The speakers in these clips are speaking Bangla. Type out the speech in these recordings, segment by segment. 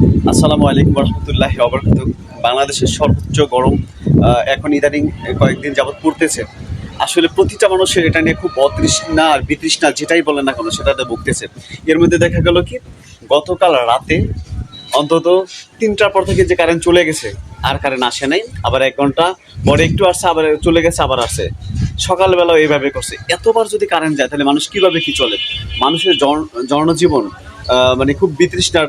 আসসালামু আলাইকুম রহমতুল্লাহ অবরকাত বাংলাদেশের সর্বোচ্চ গরম এখন ইদানিং কয়েকদিন যাবৎ পড়তেছে। আসলে প্রতিটা মানুষের এটা নিয়ে খুব অতৃষ্ণা আর বিতৃষ্ণা, যেটাই বলেন না কেন সেটাতে ভুগতেছে। এর মধ্যে দেখা গেল কি, গতকাল রাতে অন্তত তিনটার পর থেকে যে কারেন্ট চলে গেছে, আর কারেন্ট আসে নাই, আবার এক ঘণ্টা পরে একটু আসছে, আবার চলে গেছে, আবার আসে সকালবেলাও এইভাবে করছে। এতবার যদি কারেন্ট যায়, তাহলে মানুষ কীভাবে কি চলে? মানুষের জন- জনজীবন মানে খুব বিতৃষ্ণার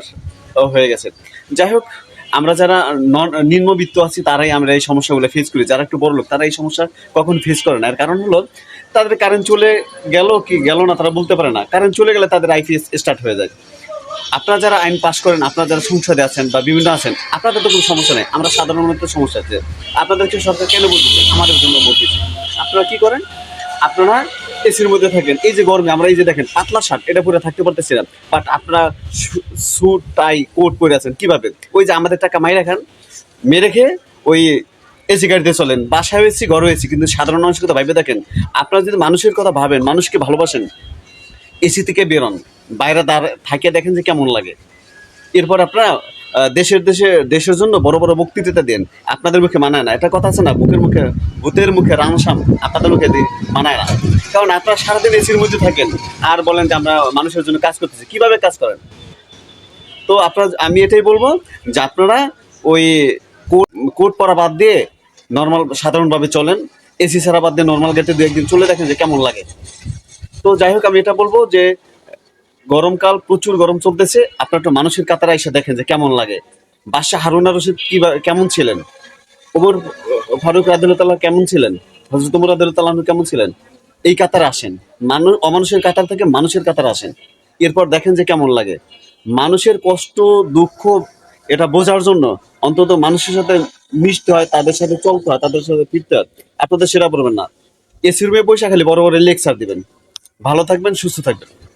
হয়ে গেছে। যাই হোক আমরা যারা নন- নিম্নবিত্ত আছি, তারাই আমরা এই সমস্যাগুলো ফেস করি। যারা একটু বড় লোক তারা এই সমস্যা কখন ফেস করে না। এর কারণ হলো, তাদের কারেন্ট চলে গেল কি গেল না তারা বলতে পারে না। কারেন্ট চলে গেলে তাদের আইপিএস স্টার্ট হয়ে যায়। আপনারা যারা আইন পাস করেন, আপনারা যারা সংসদে আছেন বা বিভিন্ন আছেন, আপনাদের তো কোনো সমস্যা নেই। আমরা সাধারণ সমস্যা আছে। আপনাদেরকে সরকার কেন বলতেছে? আমাদের জন্য বলতেছে। আপনারা কি করেন? আপনারা এসির মধ্যে থাকেন। এই যে গরমে আমরা এই যে দেখেন, পাতলা শার্ট এটা পরে থাকতে পারতেছি না। বাট আপনারা স্যুট টাই কোট পরে আছেন কীভাবে ওই যে আমাদের টাকা মাই রাখান মেরে রেখে ওই এসি গাড়িতে চলেন। বাসায় এসি ঘরে এসি কিন্তু সাধারণ মানুষের কথা ভাইবে দেখেন, আপনারা যদি মানুষের কথা ভাবেন, মানুষকে ভালোবাসেন এসি থেকে বেরোন। বাইরে দাঁড়, থাকিয়ে দেখেন যে কেমন লাগে। এরপর আপনারা দেশের দেশে, দেশের জন্য বড় বড় বক্তৃতা দেন। আপনাদের মুখে মানায় না। এটা কথা আছে না, বুকের মুখে, ভূতের মুখে রামসাম আপনাদের মুখে মানায় না। কারণ আপনারা সারাদিন এসির মধ্যে থাকেন আর বলেন যে আমরা মানুষের জন্য কাজ করতেছি। কীভাবে কাজ করেন? তো আপনার, আমি এটাই বলব যে আপনারা ওই কোট কোট পরা বাদ দিয়ে নর্মাল সাধারণভাবে চলেন। এসি ছাড়া বাদ দিয়ে নর্মাল গেটে দু একদিন চলে দেখেন যে কেমন লাগে। তো যাই হোক, আমি এটা বলব যে গরমকাল প্রচুর গরম চলতেছে। আপনার একটু মানুষের কাতারা এসে দেখেন যে কেমন লাগে। বাদশাহ হারুনা রশিদ কি কেমন ছিলেন? ওমর ফারুক রাদুল্লাহ কেমন ছিলেন? হজরত উমর রাদুল্লাহ কেমন ছিলেন? এই কাতারে আসেন। মানুষ অমানুষের কাতার থেকে মানুষের কাতারে আসেন। এরপর দেখেন যে কেমন লাগে। মানুষের কষ্ট, দুঃখ, এটা বোঝার জন্য অন্তত মানুষের সাথে মিশতে হয়, তাদের সাথে চলতে হয়, তাদের সাথে ফিরতে হয়। আপনাদের সেরা পড়বেন না। এসি রুমে বসে খালি বড় বড় লেকচার দিবেন। ভালো থাকবেন, সুস্থ থাকবেন।